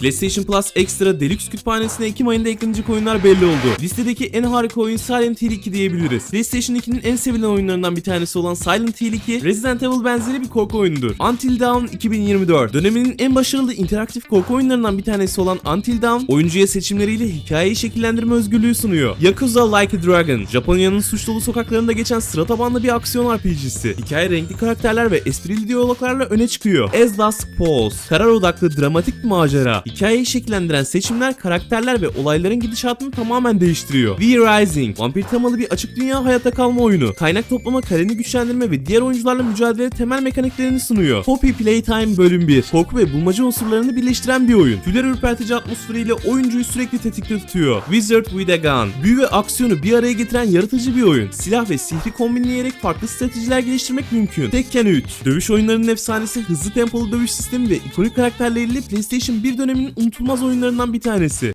PlayStation Plus Extra Deluxe kütüphanesine Ekim ayında eklenecek oyunlar belli oldu. Listedeki en harika oyun Silent Hill 2 diyebiliriz. PlayStation 2'nin en sevilen oyunlarından bir tanesi olan Silent Hill 2, Resident Evil benzeri bir korku oyunudur. Until Dawn 2024, döneminin en başarılı interaktif korku oyunlarından bir tanesi olan Until Dawn, oyuncuya seçimleriyle hikayeyi şekillendirme özgürlüğü sunuyor. Yakuza Like a Dragon, Japonya'nın suç dolu sokaklarında geçen sıra tabanlı bir aksiyon RPG'si. Hikaye renkli karakterler ve esprili diyaloglarla öne çıkıyor. As Dusk Falls, karar odaklı dramatik bir macera. Hikayeyi şekillendiren seçimler, karakterler ve olayların gidişatını tamamen değiştiriyor. We Rising, vampir temalı bir açık dünya hayatta kalma oyunu. Kaynak toplama, kaleni güçlendirme ve diğer oyuncularla mücadele temel mekaniklerini sunuyor. Poppy Playtime bölüm 1, korku ve bulmaca unsurlarını birleştiren bir oyun. Tüyler ürpertici atmosferiyle oyuncuyu sürekli tetikte tutuyor. Wizard with a Gun, büyü ve aksiyonu bir araya getiren yaratıcı bir oyun. Silah ve sihri kombinleyerek farklı stratejiler geliştirmek mümkün. Tekken 3, dövüş oyunlarının efsanesi hızlı tempolu dövüş sistemi ve ikonik karakterleriyle PlayStation 1 döneminin unutulmaz oyunlarından bir tanesi.